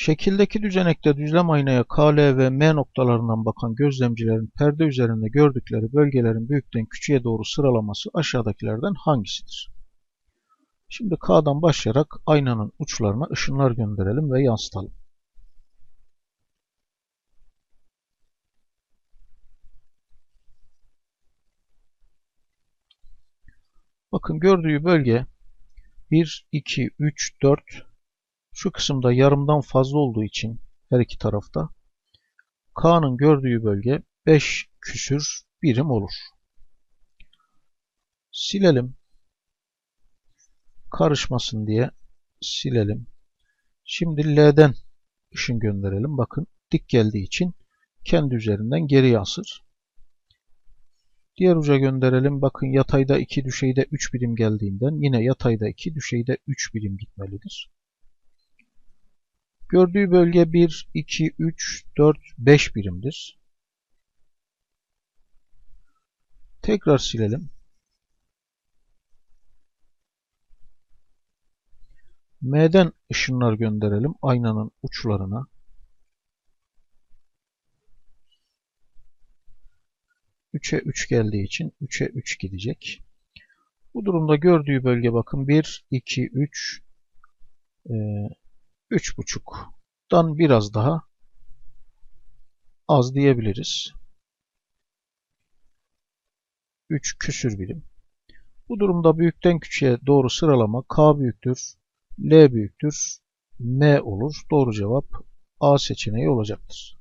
Şekildeki düzenekte düzlem aynaya K, L ve M noktalarından bakan gözlemcilerin perde üzerinde gördükleri bölgelerin büyükten küçüğe doğru sıralaması aşağıdakilerden hangisidir? Şimdi K'dan başlayarak aynanın uçlarına ışınlar gönderelim ve yansıtalım. Bakın gördüğü bölge 1, 2, 3, 4 şu kısımda yarımdan fazla olduğu için her iki tarafta K'nın gördüğü bölge 5 küsür birim olur. Silelim. Karışmasın diye silelim. Şimdi L'den ışın gönderelim. Bakın dik geldiği için kendi üzerinden geri yansır. Diğer uca gönderelim. Bakın yatayda 2 düşeyde 3 birim geldiğinden yine yatayda 2 düşeyde 3 birim gitmelidir. Gördüğü bölge 1, 2, 3, 4, 5 birimdir. Tekrar silelim. M'den ışınlar gönderelim aynanın uçlarına. Üçe 3 geldiği için 3'e 3 gidecek. Bu durumda gördüğü bölge bakın 1, 2, 3, 3,5'dan biraz daha az diyebiliriz. 3 küsür birim. Bu durumda büyükten küçüğe doğru sıralama K büyüktür, L büyüktür, M olur. Doğru cevap A seçeneği olacaktır.